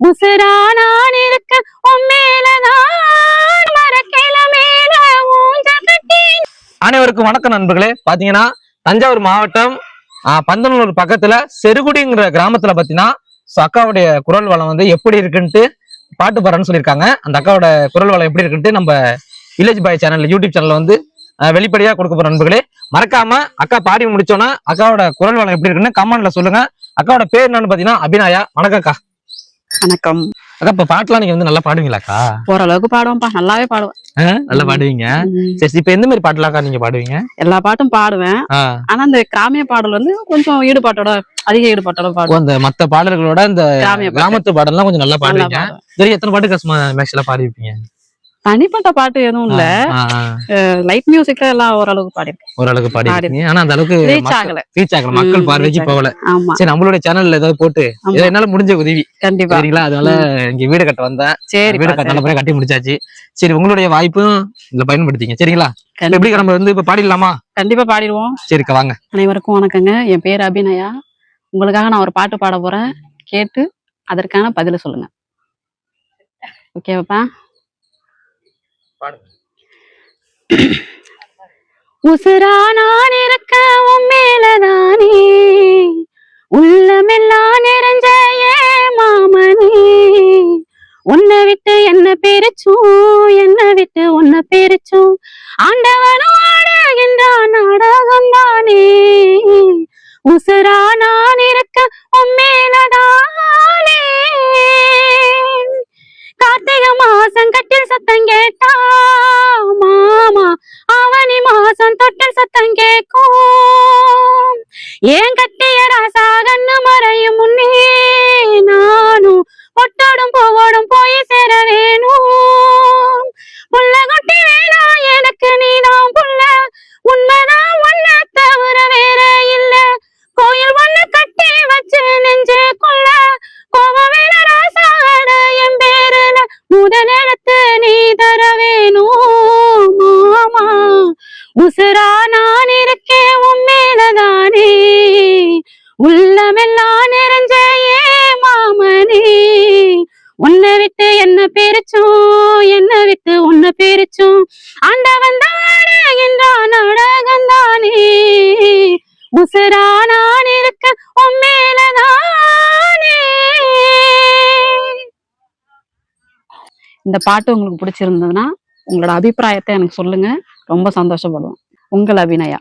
உசுரா நான் இருக்க உன் மேலதான் மேல கட்டி அனைவருக்கும் வணக்கம் நண்பர்களே. பாத்தீங்கன்னா தஞ்சாவூர் மாவட்டம் பந்தனூர் பக்கத்துல செருகுடிங்கிற கிராமத்துல பாத்தீங்கன்னா அக்காவுடைய குரல் வளம் வந்து எப்படி இருக்குன்ட்டு பாட்டு பாடுறேன்னு சொல்லியிருக்காங்க. அந்த அக்காவோட குரல் வளம் எப்படி இருக்குன்ட்டு நம்ம வில்லேஜ் பாய் சேனல் யூடியூப் சேனல்ல வந்து வெளிப்படையா கொடுக்க போற நண்பர்களே. மறக்காம அக்கா பாடி முடிச்சோன்னா அக்காவோட குரல் வளம் எப்படி இருக்குன்னு கமெண்ட்ல சொல்லுங்க. அக்காவோட பேர் என்னன்னு பாத்தீங்கன்னா அபிநாயா. வணக்கம் அக்கா. வணக்கம். அக்கா இப்ப பாட்டுலாம் நீங்க வந்து நல்லா பாடுவீங்களாக்கா? ஓரளவுக்கு பாடுவேன்ப்பா நல்லாவே பாடுவேன். நல்லா பாடுவீங்க. சரி இப்ப எந்த மாதிரி பாட்டுலாக்கா நீங்க பாடுவீங்க? எல்லா பாட்டும் பாடுவேன். ஆனா இந்த கிராமிய பாடல் வந்து கொஞ்சம் ஈடுபாட்டோட அதிக ஈடுபாட்டோட ஓ, பாடுவேன். அந்த மத்த பாடல்களோட இந்த. கிராமத்து பாடல்லாம் கொஞ்சம் நல்லா பாடுவீங்க. சரி எத்தனை பாட்டு கஷ்டமா மேக்ஸ்ல பாடிருப்பீங்க தனிப்பட்ட பாட்டு எதுவும் இல்ல. லைட் மியூசிக்ல எல்லாம் ஓரளவுக்கு பாடிருக்கேன் ஓரளவுக்கு பாடிருப்பீங்க ஆனா அந்த அளவுக்கு ரீச் ஆகல. ரீச் ஆகல. மக்கள் பார்வைக்கு போகல. சரி நம்மளுடைய சேனல்ல ஏதாவது போட்டு என்னால முடிஞ்ச உதவி. கண்டிப்பா. சரிங்களா? அதனால இங்க வீடு கட்ட வந்தேன். சரி வீடு கட்ட நல்லபடியா கட்டி முடிச்சாச்சு. சரி உங்களுடைய வாய்ப்பும் இதுல பயன்படுத்திங்க. சரிங்களா? எப்படி நம்ம வந்து இப்ப பாடிடலாமா? கண்டிப்பா பாடிடுவோம். சரிக்கா வாங்க. அனைவருக்கும் வணக்கங்க. என் பேர் அபிநயா. உங்களுக்காக நான் ஒரு பாட்டு பாட போறேன். கேட்டு அதற்கான பதில சொல்லுங்க. ஓகேவாப்பா? உசுரா நான் இருக்க உன் மேலதானே உள்ளமெல்லாம் நிறைஞ்ச ஏ மாமனே உன்னை விட்டு என்ன பிரிச்சும் என்ன விட்டு உன்னை பிரிச்சும் ஆண்டவனும் ஆடுகின்றான் நாடகம் தானே உசுரா கேக்கும் உள்ளமெல்லாம் நிறைஞ்ச ஏ மாமனே. உன்னை விட்டு என்ன பிரிச்சும் என்ன விட்டு உன்னை பிரிச்சும் ஆண்டவன் தானே என்றான் அழகந்தானே உசரா நான் இருக்க உன் இந்த பாட்டு உங்களுக்கு பிடிச்சிருந்ததுன்னா உங்களோட அபிப்பிராயத்தை எனக்கு சொல்லுங்க. ரொம்ப சந்தோஷப்படுவோம். உங்கள் அபிநயா.